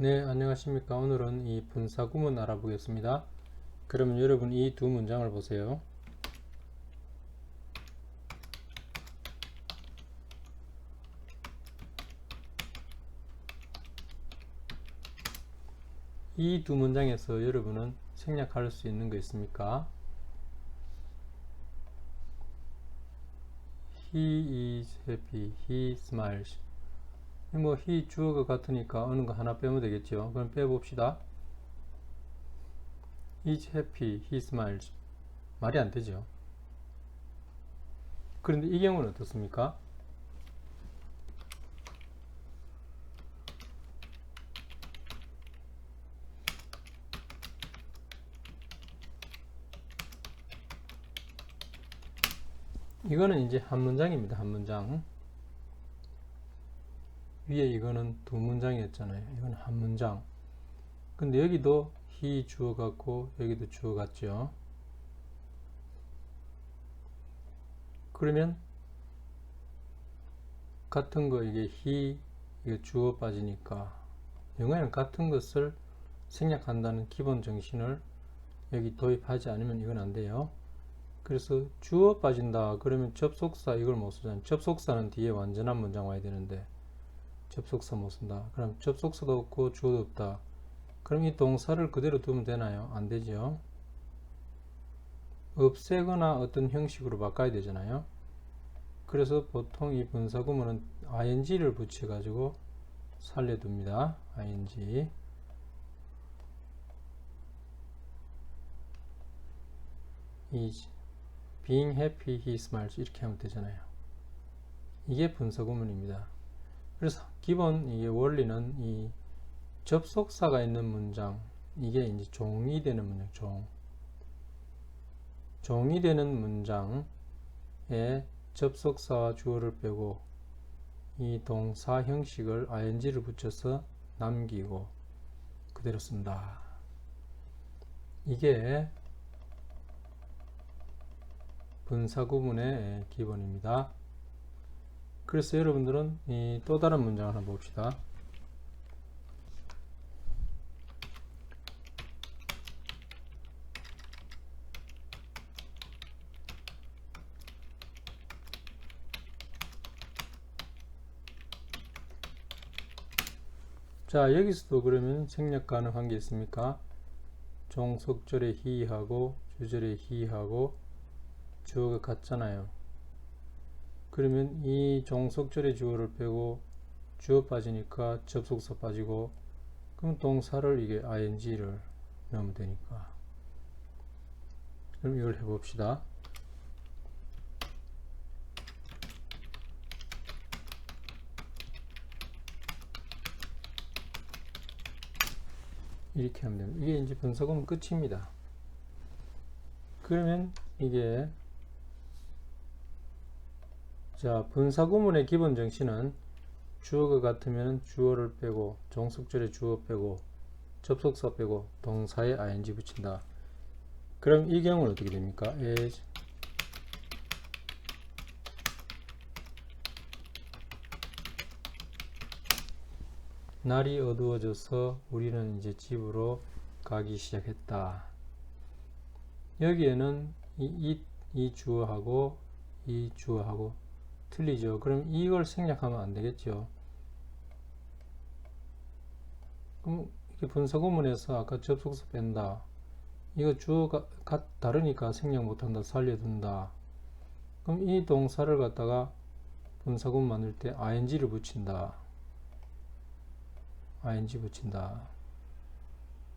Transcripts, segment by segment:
네, 안녕하십니까. 오늘은 이 분사 구문 알아보겠습니다. 그러면 여러분 이 두 문장을 보세요. 이 두 문장에서 여러분은 생략할 수 있는 거 있습니까? He is happy. He smiles. 뭐 he 주어가 같으니까 어느 거 하나 빼면 되겠죠. 그럼 빼봅시다. is happy. He smiles. 말이 안 되죠. 그런데 이 경우는 어떻습니까? 이거는 이제 한 문장입니다. 한 문장. 위에 이거는 두 문장이었잖아요. 이건 한 문장. 근데 여기도 he 주어 같고 여기도 주어 같죠. 그러면 같은 거 이게 he 이게 주어 빠지니까 영어에는 같은 것을 생략한다는 기본 정신을 여기 도입하지 않으면 이건 안 돼요. 그래서 주어 빠진다 그러면 접속사 이걸 못 쓰잖아요. 접속사는 뒤에 완전한 문장 와야 되는데 접속사 못 쓴다. 그럼 접속사도 없고 주어도 없다. 그럼 이 동사를 그대로 두면 되나요? 안 되죠. 없애거나 어떤 형식으로 바꿔야 되잖아요. 그래서 보통 이 분사 구문은 ing를 붙여 가지고 살려둡니다. ing is being happy he smiles 이렇게 하면 되잖아요. 이게 분사 구문입니다. 그래서 기본 이게 원리는 이 접속사가 있는 문장 이게 이제 종이 되는 문장 종 종이 되는 문장에 접속사와 주어를 빼고 이 동사 형식을 ing를 붙여서 남기고 그대로 쓴다. 이게 분사 구문의 기본입니다. 그래서 여러분들은 이또 다른 문장을 한번 봅시다. 자 여기서도 그러면 생략 가능한 게 있습니까? 종속절에 히하고 주절에 히하고 주어가 같잖아요. 그러면 이 종속절의 주어를 빼고 주어 빠지니까 접속사 빠지고 그럼 동사를 이게 ing를 넣으면 되니까 그럼 이걸 해봅시다. 이렇게 하면 됩니다. 이게 이제 분석은 끝입니다. 그러면 이게 자 분사 구문의 기본 정신은 주어가 같으면 주어를 빼고 종속절에 주어 빼고 접속사 빼고 동사에 ing 붙인다. 그럼 이 경우는 어떻게 됩니까? as 날이 어두워져서 우리는 이제 집으로 가기 시작했다. 여기에는 이, 이, 이 주어하고 이 주어하고 틀리죠. 그럼 이걸 생략하면 안 되겠죠. 그럼 이렇게 분사구문에서 아까 접속사 뺀다. 이거 주어가 가, 다르니까 생략 못한다. 살려둔다. 그럼 이 동사를 갖다가 분사구문 만들 때 ing를 붙인다. ing 붙인다.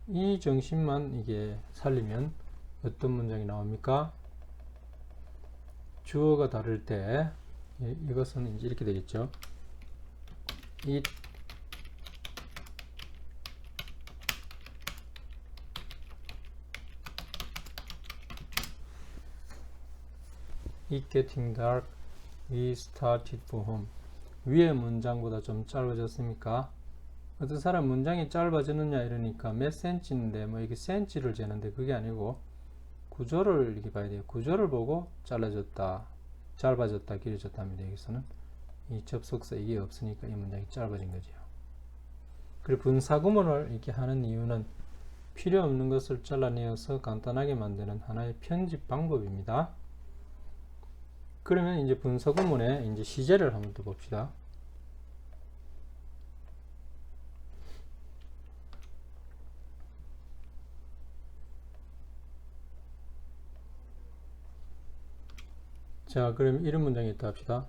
이 정신만 이게 살리면 어떤 문장이 나옵니까? 주어가 다를 때 이것은 이제 이렇게 되겠죠. it it getting dark we started for home 위에 문장보다 좀 짧아졌습니까? 어떤 사람 문장이 짧아지느냐 이러니까 몇 센치인데 뭐 이게 센치를 재는데 그게 아니고 구조를 이렇게 봐야 돼요. 구조를 보고 잘라졌다, 짧아졌다, 길어졌다 합니다. 여기서는 이 접속사 이게 없으니까 이 문장이 짧아진 거죠. 그리고 분사구문을 이렇게 하는 이유는 필요 없는 것을 잘라내어서 간단하게 만드는 하나의 편집 방법입니다. 그러면 이제 분사구문의 이제 시제를 한번 더 봅시다. 자, 그럼 이런 문장이 있다 합시다.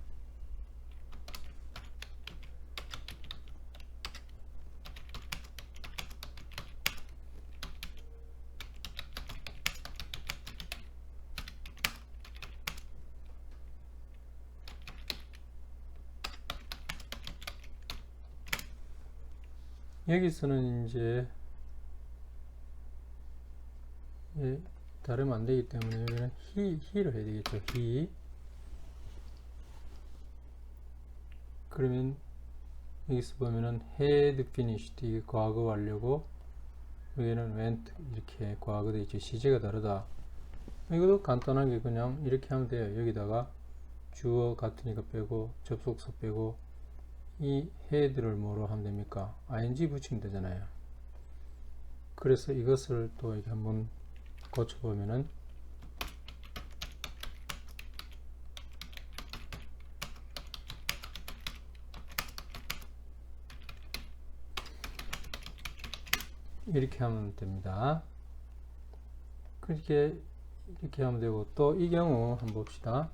여기서는 이제 예, 다르면 안 되기 때문에 여기는 he를 해야 되겠죠. he. 그러면 여기서 보면은 had finished 이게 과거 완료고 여기는 went 이렇게 과거 돼 있죠. 시제가 다르다. 이것도 간단하게 그냥 이렇게 하면 돼요. 여기다가 주어 같으니까 빼고 접속사 빼고 이 헤드를 뭐로 하면 됩니까? ing 붙이면 되잖아요. 그래서 이것을 또 이렇게 한번 고쳐보면은 이렇게 하면 됩니다. 그렇게 이렇게 하면 되고 또 이 경우 한번 봅시다.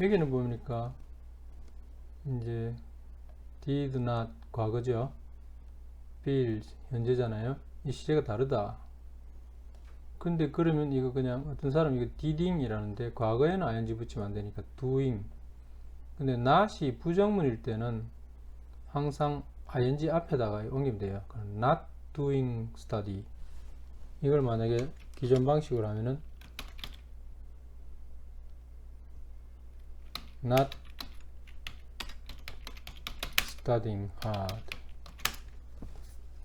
여기는 보니까 이제 did not 과거죠. bill 현재잖아요. 이 시제가 다르다. 근데 그러면 이거 그냥 어떤 사람 이거 diding이라는데 과거에는 ing 붙이면 안 되니까 doing. 근데 not이 부정문일 때는 항상 ing 앞에다가 옮기면 돼요. not doing study. 이걸 만약에 기존 방식으로 하면은 not studying hard.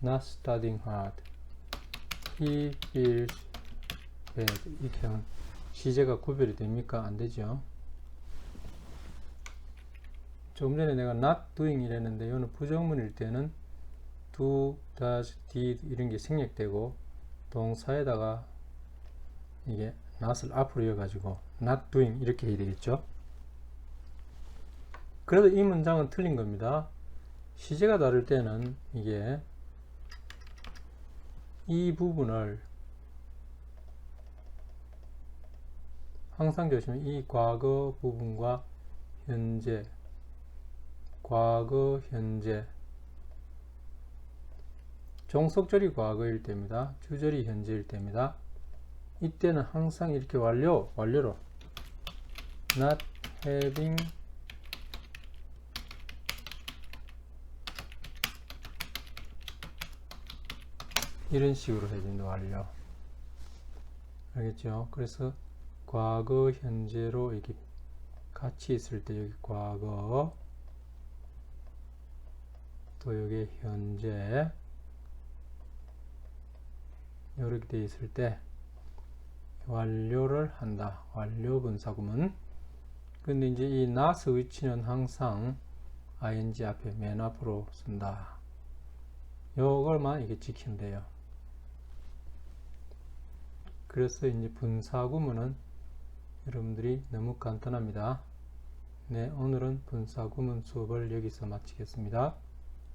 not studying hard. he feels bad. 이렇게 하면 시제가 구별이 됩니까? 안 되죠. 조금 전에 내가 not doing 이랬는데 이거는 부정문일 때는 do, does, did 이런 게 생략되고 동사에다가 이게 not을 앞으로 이어가지고 not doing 이렇게 해야 되겠죠. 그래도 이 문장은 틀린 겁니다. 시제가 다를 때는 이게 이 부분을 항상 조심해 이 과거 부분과 현재 과거 현재 종속절이 과거일 때입니다. 주절이 현재일 때입니다. 이때는 항상 이렇게 완료 완료로 not having 이런 식으로 해야 된다 완료 알겠죠? 그래서 과거 현재로 이렇게 같이 있을 때 여기 과거 또 여기 현재 이렇게 돼 있을 때 완료를 한다. 완료 분사구문. 근데 이제 이 not 위치는 항상 ing 앞에 맨 앞으로 쓴다. 요걸만 이게 돼요 그래서 이제 분사 구문은 여러분들이 너무 간단합니다. 네, 오늘은 분사 구문 수업을 여기서 마치겠습니다.